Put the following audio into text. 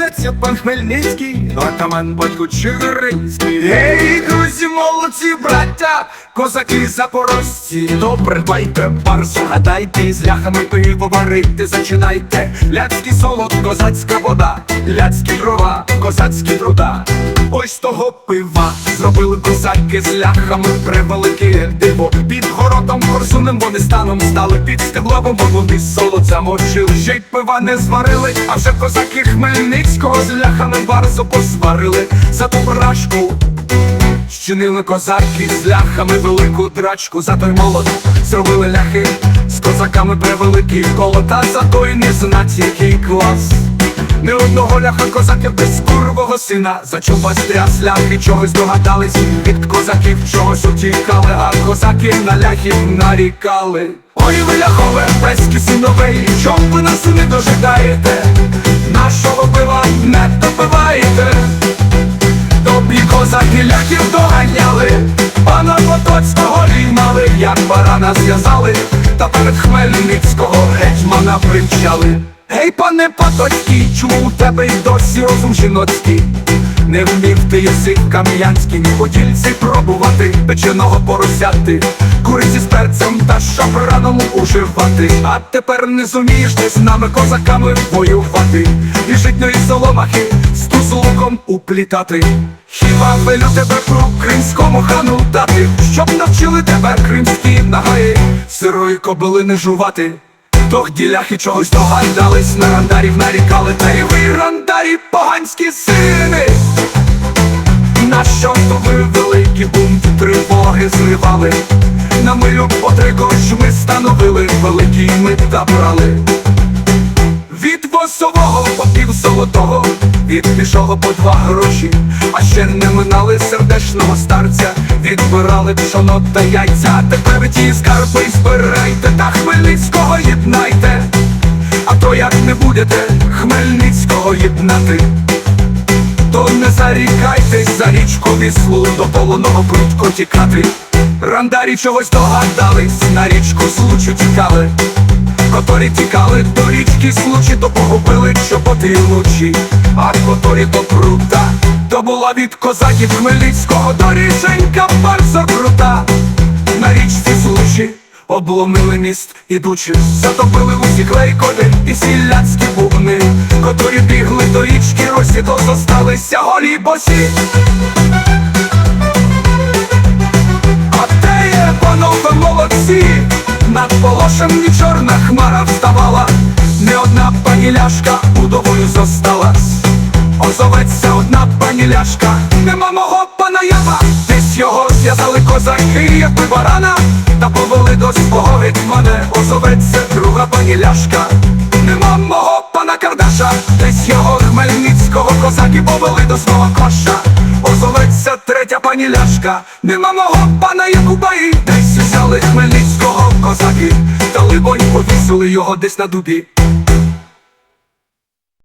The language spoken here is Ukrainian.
клянеться пан Хмельницький, атаман батько Чигиринський. Ей, друзі, молодці, браття, козаки запорожці. Добре, дбайте, барсу, гадайте, з ляхами пиво варити, зачинайте. Ляцький солод, козацька вода, ляцькі дрова, козацькі труда. Ось того пива зробили козаки з ляхами превелике диво. Під городом корсунем вони станом стали під стебловом, бо вони солод замочили. Ще й пива не зварили, а вже козаки Хмельницького з ляхами барсу посварили за ту брашку. Щинили козаки з ляхами велику драчку за той молот зробили ляхи козаками превеликий колота за той не знать який клас. Не одного ляха козаків без курвого сина. Зачув вас ляхи чогось догадались. Від козаків чогось утікали, а козаки на ляхів нарікали. Ой, ви ляхове, пеські синовей, чом ви нас не дожидаєте? Нашого пива не допиваєте? Добрі козаки ляхів доганяли, пана Потоцького ліймали, як барана зв'язали, та перед Хмельницького гетьмана примчали. Гей, пане Потоцький, чому у тебе й досі розум жіноцький? Не вмів ти єси кам'янський, подільці пробувати, печеного поросяти, куриці з перцем та шафраном уживати. А тепер не зумієш ти з нами козаками воювати, і житньої соломахи з тузлуком уплітати. Хіба велю тебе про кримському хану дати, щоб навчили тебе кримські нагаї, сирої кобили не жувати. Тогді ляхи чогось догадались, на рандарів нарікали, та й ви рандарі поганські сини. На що то ви великі бунт тривоги зривали? На милю потрикоч ми становили, великі ми та брали. Від восового по пів золотого, від пішого по два гроші, а ще не минали сердечного старця, відбирали пшоно та яйця. Тепер ви ті скарби збирайте та Хмельницького єднайте. А то як не будете Хмельницького єднати, то не зарікайтесь за річку віслу до полоного прудко тікати. Рандарі чогось догадались, на річку случу тікали. Которі тікали до річки случі, то погубили чоботи лучі, а которі то крута, то була від козаків Хмельницького до рішенька барса крута. На річці случі обломили міст ідучи, затопили усі клейкоди і сіляцькі бубни, котрі бігли до річки Росі, то зосталися голі босі. А те є, панове молодці, над полошем ні чорна хмара вставала, Озоветься одна пані ляшка, нема мого пана ява, десь його зв'язали козаки, як би барана, та повели до свого гетьмане, озоветься друга пані ляшка, нема мого пана Кардаша, десь його хмельницького козаки повели до свого коша. Озоветься третя пані ляшка, нема мого пана Якубаї, десь взяли хмельницького козаки, та либонь повісили його десь на дубі.